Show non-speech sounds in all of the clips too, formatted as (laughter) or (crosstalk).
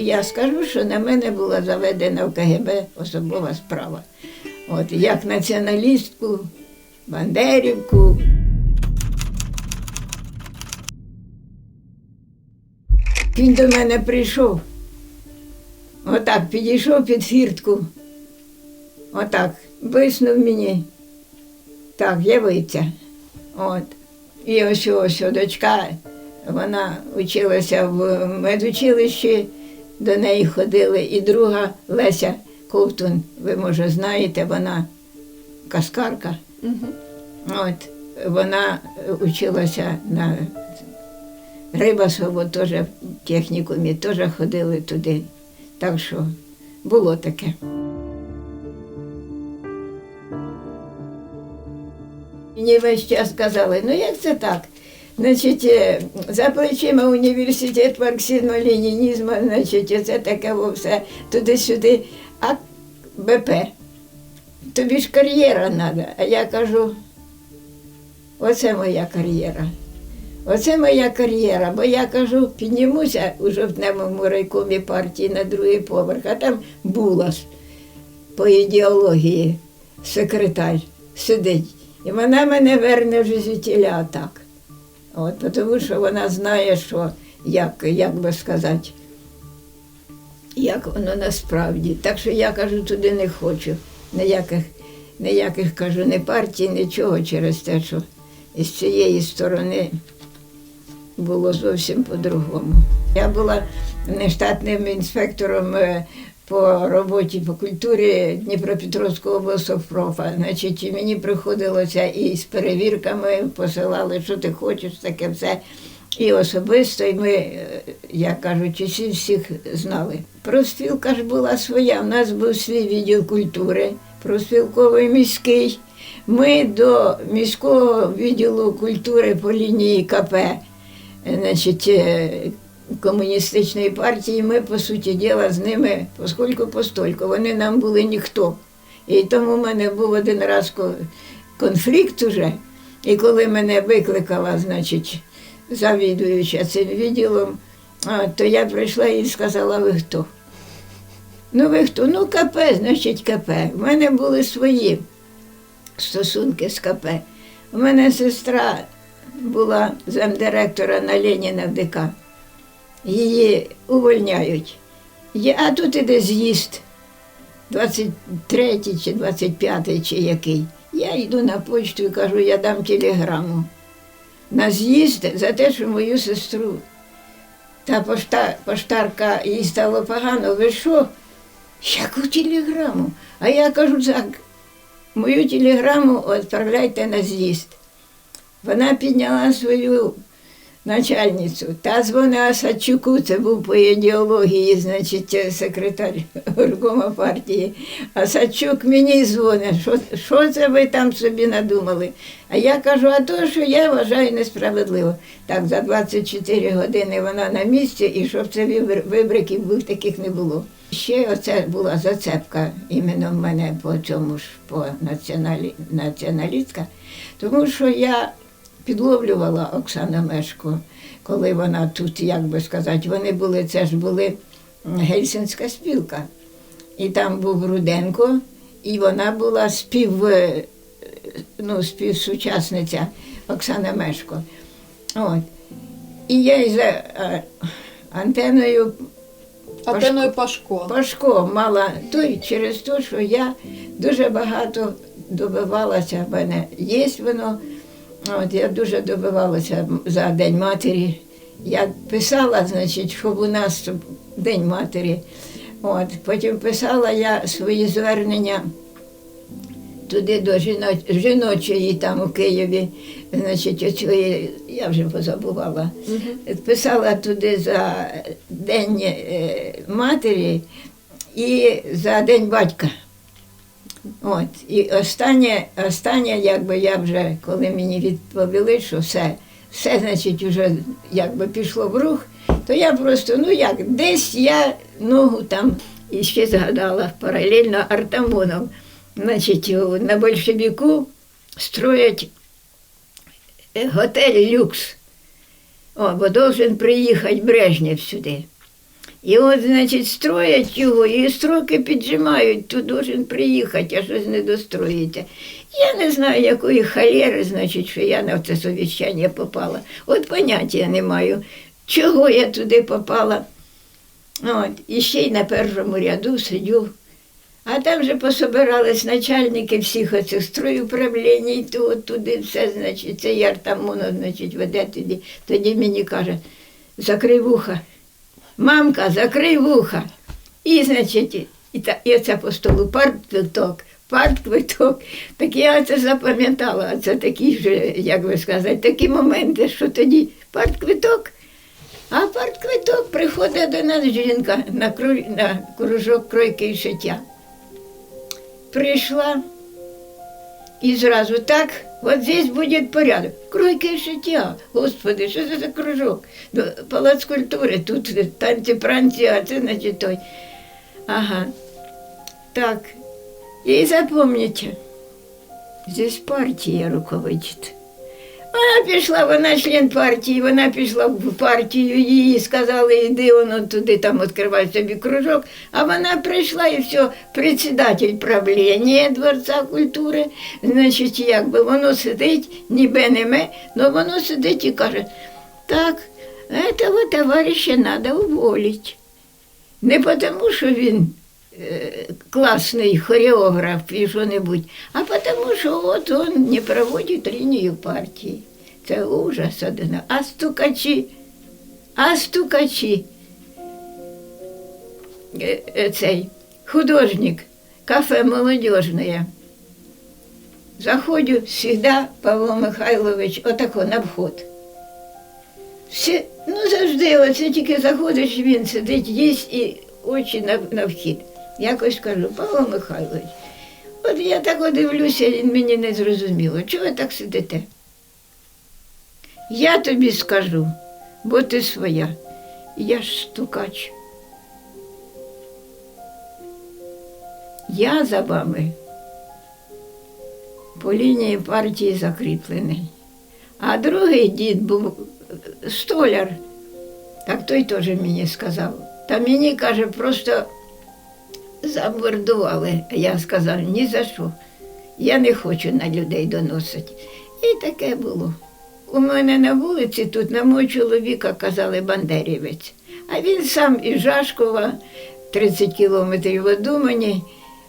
я скажу, що на мене була заведена в КГБ особова справа. От, як націоналістку, бандерівку. Він до мене прийшов. Отак підійшов під фіртку. Отак, виснув мені. Так, явиться. От. І ось ось дочка, вона училася в медучилищі, до неї ходили. І друга Леся Ковтун, ви може знаєте, вона каскарка. От, вона училася на Рибасово теж в технікумі, теж ходили туди. Так що було таке. Мені весь час казали, ну як це так? Значить, е, за плечима університет марксизму-ленінізму, значить, це таке все туди-сюди. А БП, тобі ж кар'єра треба. А я кажу, оце моя кар'єра. Оце моя кар'єра, бо я кажу, піднімуся у жовтневому райкомі партії на другий поверх, а там Булас по ідеології, секретар, сидить. І вона мене верне вже звідтіля так. От, тому що вона знає, що як, як би сказати, як воно насправді. Так що я кажу, туди не хочу. Ніяких, ніяких кажу, не партій, нічого через те, що із цієї сторони було зовсім по-другому. Я була нештатним інспектором е, по роботі по культурі Дніпропетровського облсовпрофа. Значить, мені приходилося і з перевірками посилали, що ти хочеш, таке все. І особисто, і ми, е, як кажуть, всіх знали. Проспілка ж була своя. У нас був свій відділ культури, проспілковий міський. Ми до міського відділу культури по лінії КП, е, значить, е, комуністичної партії, ми, по суті діла, з ними поскольку постольку. Вони нам були ніхто. І тому в мене був один раз конфлікт уже. І коли мене викликала, значить, завідуюча цим відділом, то я прийшла і сказала, ви хто? Ну, ви хто? Ну, КП, значить, КП. У мене були свої стосунки з КП. У мене сестра була замдиректора на Леніна в ДК. Її увольняють. А тут іде з'їзд 23 чи 25 чи який. Я йду на почту і кажу, я дам телеграму. На з'їзд за те, що мою сестру. Та пошта, поштарка їй стало погано. Ви що? Яку телеграму? А я кажу так, мою телеграму відправляйте на з'їзд. Вона підняла свою начальницю. Та дзвонила Садчуку, це був по ідеології, значить, секретар горкома партії. А Садчук мені дзвонить, що, що це ви там собі надумали? А я кажу, а то, що я вважаю несправедливо. Так, за 24 години вона на місці, і щоб це вибриків був, таких не було. Ще оце була зацепка іменно в мене по цьому ж по націоналі, націоналістка, тому що я підловлювала Оксану Мешко, коли вона тут, як би сказати, вони були, це ж були гельсінська спілка. І там був Руденко, і вона була спів, е, ну, співсучасниця Оксана Мешко. От. І я із е, антеною Антеною Пашко. Пашко мала той через те, що я дуже багато добивалася, в мене є воно. От, я дуже добивалася за День матері. Я писала, значить, щоб у нас День матері. От, потім писала я свої звернення туди до жіно- жіночої там у Києві, значить, оцієї, я вже позабувала. Писала туди за День е, матері і за День батька. От. І останнє, останнє, якби я вже, коли мені відповіли, що все, все, значить, вже якби пішло в рух, то я просто, ну як, десь я ногу там і ще згадала паралельно Артамонов. Значить, на большевіку строять е, готель люкс. О, бо должен приїхати Брежнєв сюди. І от, значить, строять його, і строки піджимають, то должен приїхати, а щось не достроїться. Я не знаю, якої халери, значить, що я на це совіщання попала. От поняття не маю, чого я туди попала. От, і ще й на першому ряду сидю. А там же пособирались начальники всіх оцих стройуправлінь, то от туди все, значить, це яр там воно, значить, веде туди. Тоді мені каже, закрий вуха. Мамка, закрий вуха. І, значить, і, та, і це по столу партквиток, партквиток. Так я це запам'ятала. Це такі ж, як би сказати, такі моменти, що тоді партквиток. А партквиток приходить до нас жінка на, кру... на кружок кройки і шиття. Прийшла і зразу так, от здесь будет порядок. Кройки життя. Господи, що це за кружок? Ну, Палац культури, тут танці пранці, а це значить той. Ага. Так. І запам'ятайте, здесь партія руководить. Вона пішла, вона член партії, вона пішла в партію, їй сказали, іди воно туди, там відкривай собі кружок. А вона прийшла і все, председатель правління Дворца культури. Значить, якби воно сидить, ніби не ме, але воно сидить і каже, так, этого товариша треба уволити. Не тому, що він е, класний хореограф і що-небудь, а тому, що от він не проводить лінію партії. Це ужас один. А стукачі, а стукачі. Е, е, Цей художник, кафе молодежне. Заходю всегда, Павло Михайлович, отако на вход. Всі, ну завжди, оце тільки заходиш, він сидить, їсть і очі на, на вхід. Якось кажу, Павло Михайлович, от я так дивлюся, він мені не зрозуміло, чого ви так сидите? Я тобі скажу, бо ти своя. Я ж стукач. Я за вами по лінії партії закріплений. А другий дід був столяр, так той теж мені сказав. Та мені каже, просто замордували. А Я сказав, ні за що. Я не хочу на людей доносити. І таке було. У мене на вулиці тут на мого чоловіка казали Бандерівець. А він сам із Жашкова, 30 кілометрів від Умані,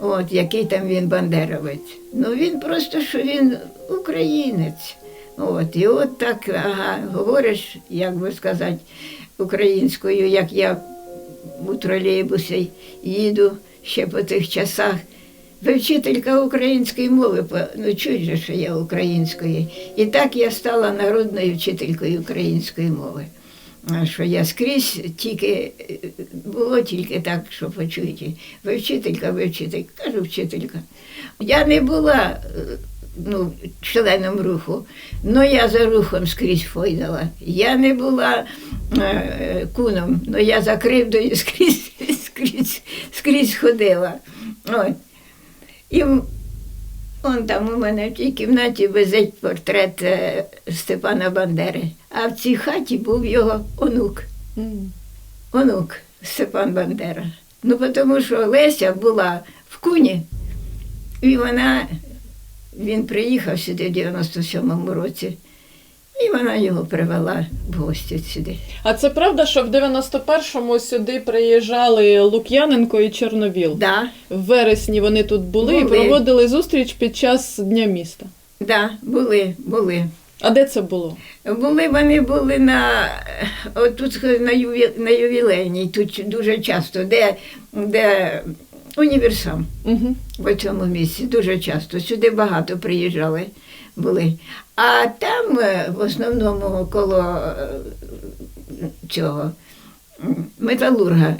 от який там він бандеровець. Ну він просто що він українець. От, і от так, ага, говориш, як би сказати, українською, як я у тролейбусі їду ще по тих часах. Ви вчителька української мови, ну чують же, що я української. І так я стала народною вчителькою української мови. Що я скрізь тільки було тільки так, що почуєте. Ви вчителька, ви вчителька, кажу вчителька. Я не була ну, членом руху, але я за рухом скрізь фойдала. Я не була е, куном, але я за кривдою (laughs) скрізь, скрізь, ходила. От. І он там у мене в тій кімнаті висить портрет е, Степана Бандери, а в цій хаті був його онук. Онук Степан Бандера. Ну, тому що Леся була в куні, і вона, він приїхав сюди в 97-му році, і вона його привела в гості сюди. А це правда, що в 91-му сюди приїжджали Лук'яненко і Чорновіл? Да, В вересні вони тут були, і проводили зустріч під час Дня міста. да, були, були. А де це було? Були вони були на отут на, юві, на ювілейній, тут дуже часто, де, де універсам Угу. в цьому місці, дуже часто. Сюди багато приїжджали були. А там е, в основному коло е, цього металурга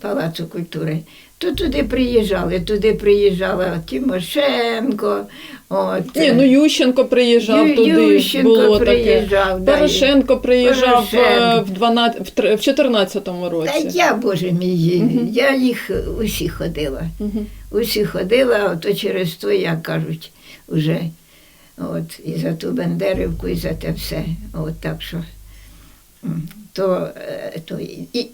Палацу культури. То туди приїжджали, туди приїжджала Тимошенко. От, Ні, ну Ющенко приїжджав Ю- туди. Ющенко було таке. приїжджав, да, Порошенко приїжджав е, Порошенко. в 12, в тр- в 14-му Та я, Боже мій, Мгм. я їх усі ходила. Мгм. Усі ходила, а то через то, як кажуть, уже. От, і за ту Бендерівку, і за те все. От так що. То, е, то і,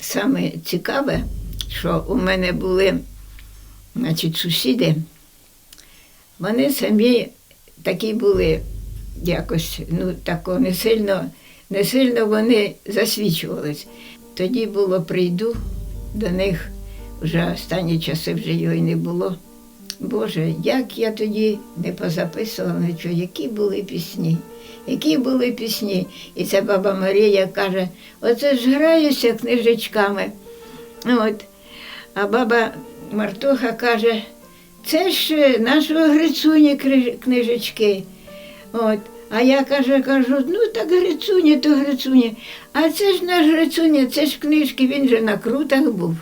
саме цікаве, що у мене були значить, сусіди, вони самі такі були якось, ну, тако не сильно, не сильно вони засвічувались. Тоді було прийду до них, вже останні часи вже його й не було. Боже, як я тоді не позаписувала нічого, які були пісні, які були пісні. І ця баба Марія каже, оце ж граюся книжечками. От. А баба Мартуха каже, це ж е, нашого Грицуні книжечки. От. А я каже, кажу, ну так Грицуні, то Грицуні. А це ж наш Грицуня, це ж книжки, він же на крутах був.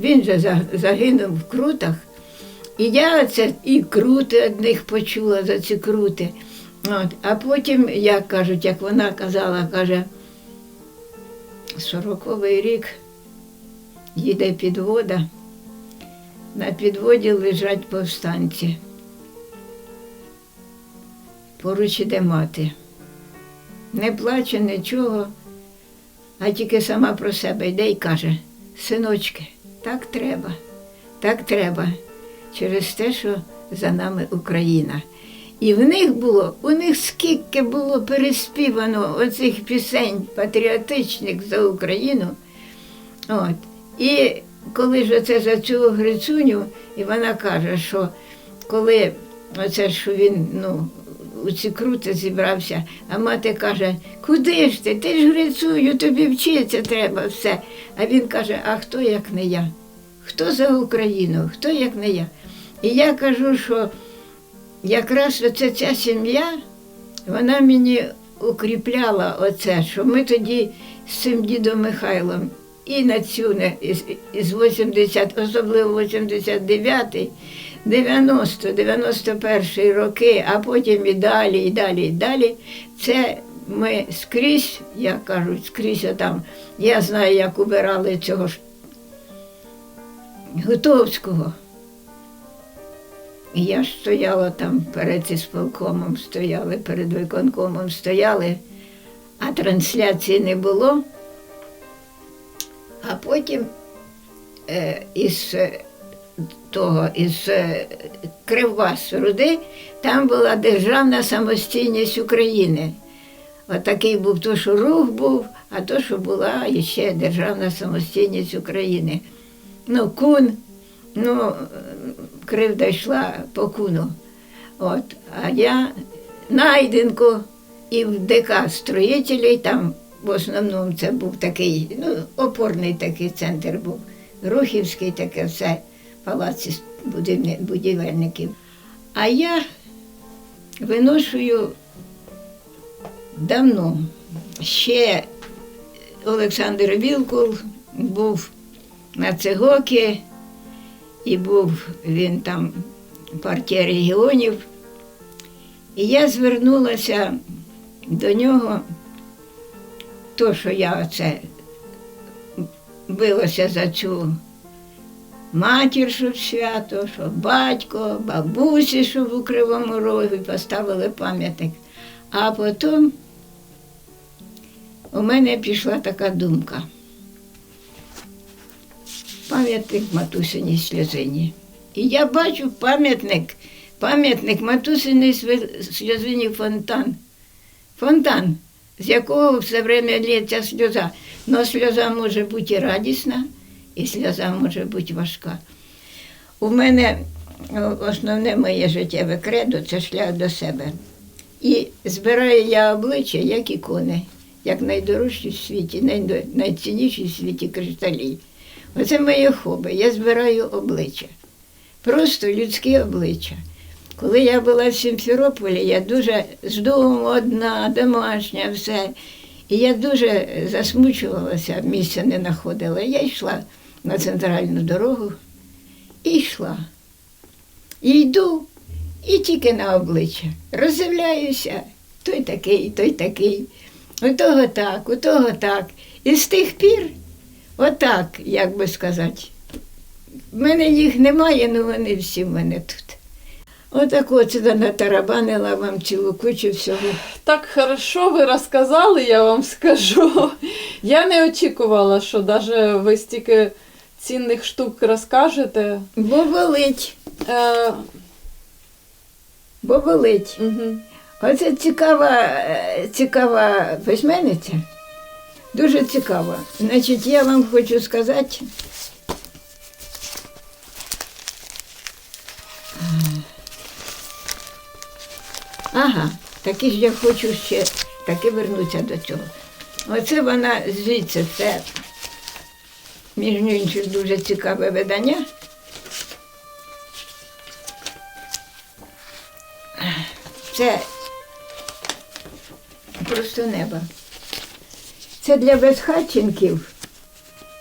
Він же загинув в крутах. І я це і крути одних почула за ці крути. От. А потім, як кажуть, як вона казала, каже, сороковий рік їде підвода, на підводі лежать повстанці. Поруч іде мати. Не плаче нічого, а тільки сама про себе йде і каже: синочки, так треба, так треба через те, що за нами Україна. І в них було, у них скільки було переспівано оцих пісень патріотичних за Україну. От. І коли ж оце за цю Грицуню, і вона каже, що коли оце що він ну, у ці крути зібрався, а мати каже, куди ж ти? Ти ж Грицуню, тобі вчитися треба все. А він каже, а хто як не я? Хто за Україну? Хто як не я? І я кажу, що якраз оце ця сім'я, вона мені укріпляла оце, що ми тоді з цим дідом Михайлом і на цю із 80, особливо 89, 90, 91 роки, а потім і далі, і далі, і далі. Це ми скрізь, як кажуть, скрізь там. Я знаю, як убирали цього ж Гутовського. Я стояла там перед ісполкомом, стояли, перед виконкомом стояли, а трансляції не було. А потім е, із того, із е, Кривбас Руди, там була державна самостійність України. Отакий був то, що рух був, а то, що була ще державна самостійність України. Ну, кун, ну, кривда йшла по куну. От, а я найденко і в ДК строїтелей, там в основному це був такий, ну, опорний такий центр був, Рухівський таке все, палаці будівельників. А я виношую давно. Ще Олександр Вілкул був на Цегокі, і був він там партія регіонів. І я звернулася до нього, то, що я оце билася за цю матір, щоб свято, що батько, бабусі, щоб у Кривому Рогі поставили пам'ятник. А потім у мене пішла така думка. Пам'ятник матусиній сльозині. І я бачу пам'ятник, пам'ятник матусиній сльозині фонтан. Фонтан, з якого все время лється сльоза. Но сльоза може бути радісна, і сльоза може бути важка. У мене основне моє життєве кредо це шлях до себе. І збираю я обличчя, як ікони, як найдорожчі в світі, найцінніші в світі кришталі. Оце моє хобі. Я збираю обличчя. Просто людські обличчя. Коли я була в Сімферополі, я дуже з дому одна, домашня, все. І я дуже засмучувалася, місця не знаходила. Я йшла на центральну дорогу і йшла. І йду, і тільки на обличчя. Роздивляюся, той такий, той такий. У того так, у того так. І з тих пір, отак, як би сказати, в мене їх немає, але вони всі в мене тут. Отак от сюди натарабанила вам цілу кучу всього. Так хорошо ви розказали, я вам скажу. Я не очікувала, що навіть ви стільки цінних штук розкажете. Бо болить, Е, бо болить. угу. Оце цікава, е, цікава письменниця. Дуже цікава. Значить, я вам хочу сказати. Ага, таки ж я хочу ще таки вернутися до цього. Оце вона звідси це, між іншим, дуже цікаве видання. Це просто небо. Це для безхатченків.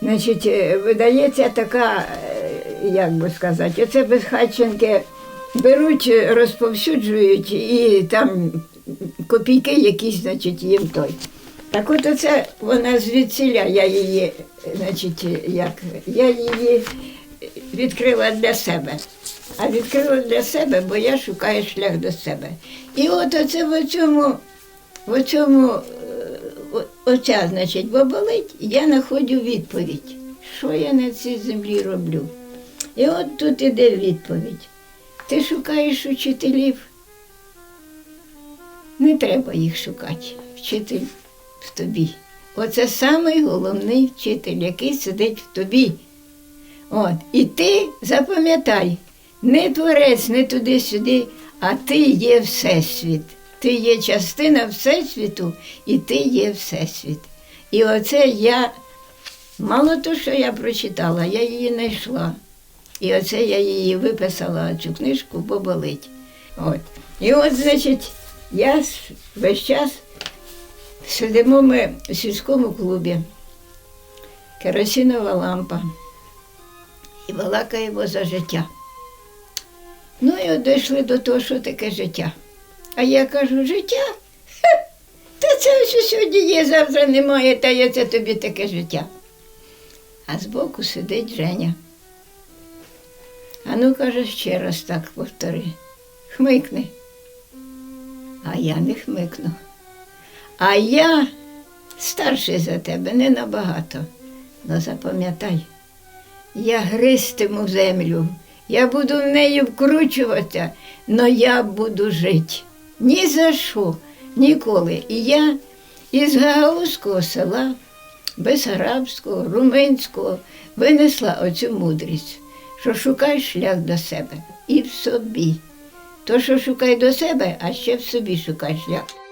Значить, е, видається така, е, як би сказати, оце безхатченки беруть, е, розповсюджують і там копійки якісь, значить, їм той. Так от оце вона звідсіля, я її, значить, як, я її відкрила для себе. А відкрила для себе, бо я шукаю шлях до себе. І от оце в цьому, в цьому, оця, значить, бо болить, я знаходжу відповідь, що я на цій землі роблю. І от тут іде відповідь. Ти шукаєш учителів. Не треба їх шукати. Вчитель в тобі. Оце самий головний вчитель, який сидить в тобі. От. І ти запам'ятай, не творець, не туди-сюди, а ти є Всесвіт. Ти є частина Всесвіту, і ти є Всесвіт. І оце я, мало то, що я прочитала, я її знайшла. І оце я її виписала цю книжку, бо болить. От. І от, значить, я весь час сидимо ми в сільському клубі, керосинова лампа і балакаємо за життя. Ну і от дійшли до того, що таке життя. А я кажу, життя? Та це що сьогодні є, завтра немає, та є це тобі таке життя. А збоку сидить Женя. А ну, каже, ще раз так повтори. Хмикни. А я не хмикну. А я старший за тебе, не набагато. Ну запам'ятай, я гристиму землю, я буду в неї вкручуватися, але я буду жити. Ні за що, ніколи. І я із Гагаузького села, Безграбського, Руминського винесла оцю мудрість, що шукай шлях до себе і в собі. То, що шукай до себе, а ще в собі шукай шлях.